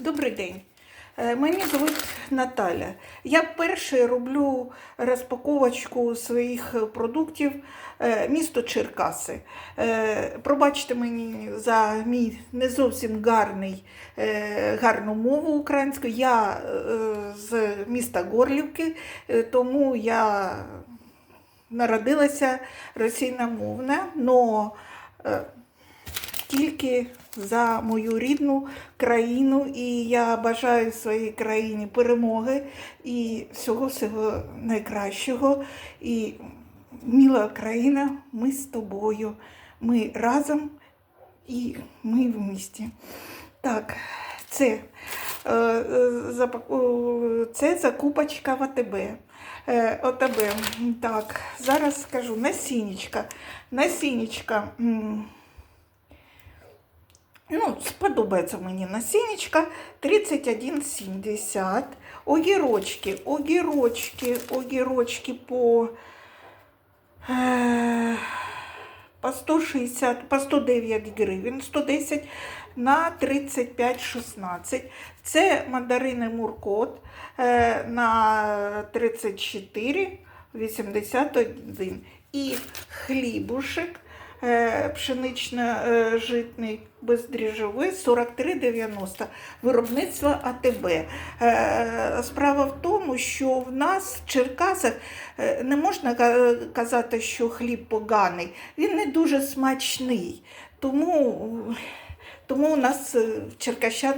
Добрий день. Е, Мене звуть Наталя. Я перше роблю розпаковочку своїх продуктів е, місто Черкаси. Е, Пробачте мені за мій не зовсім гарний, гарну мову українську. Я з міста Горлівки, тому я народилася російномовна, но е, тільки за мою рідну країну, і я бажаю своїй країні перемоги і всього всього найкращого. І мила країна, ми з тобою. Ми разом і ми в місті. Так, це, е, е, це закупочка в АТБ. Е, ОТБ. Так, зараз скажу насінечка. Насінечка. Ну, сподобається мені насінечка 31,70. Огірочки, огірочки, огірочки по, е, по 160, по 109 гривень, 110 на 35,16. Це мандарини Муркот е, на 34,81. І хлібушек пшенично-житний бездріжджовий 43,90 виробництво АТБ. Е, Справа в тому, що в нас в Черкасах е, не можна казати, що хліб поганий, він не дуже смачний. Тому, тому у нас е, в черкащан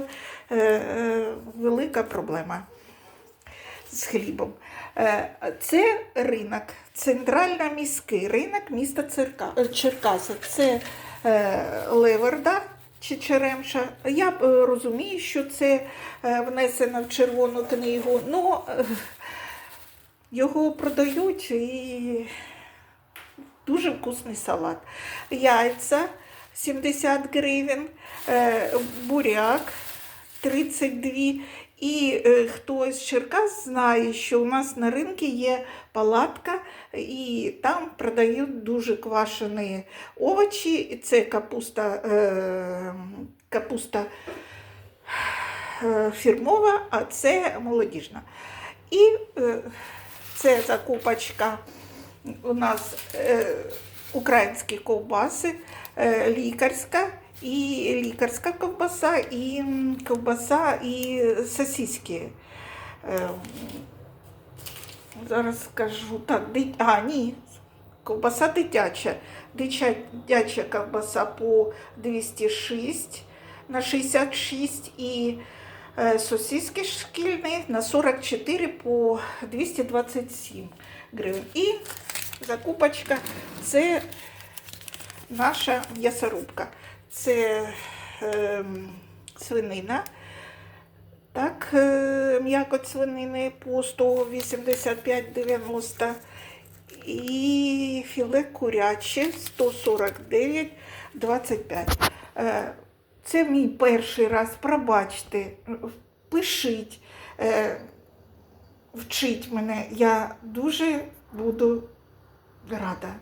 е, е, велика проблема з хлібом. Е, Це ринок, центрально міський ринок міста е, Черкаса. Це е, Леверда чи Черемша. Я розумію, що це внесено в червону книгу, але його продають і дуже вкусний салат. Яйця 70 гривень, буряк 32 і е, хтось з Черкас знає, що у нас на ринку є палатка, і там продають дуже квашені овочі. Це капуста, е, капуста е, фірмова, а це молодіжна. І е, це закупочка у нас е, українські ковбаси, е, лікарська. І лікарська ковбаса, і ковбаса, і сосиски. Е, зараз скажу. Так, ди- а, ні, ковбаса дитяча. Дитяча, дитяча ковбаса по 206 на 66 і е, сосиски шкільні на 44 по 227 гривень. І закупочка це наша м'ясорубка. Це ем, свинина. Так, е, м'якоть свинини по 185,90 і філе куряче 149,25. Е, Це мій перший раз, пробачте, пишіть, е, вчіть мене. Я дуже буду рада.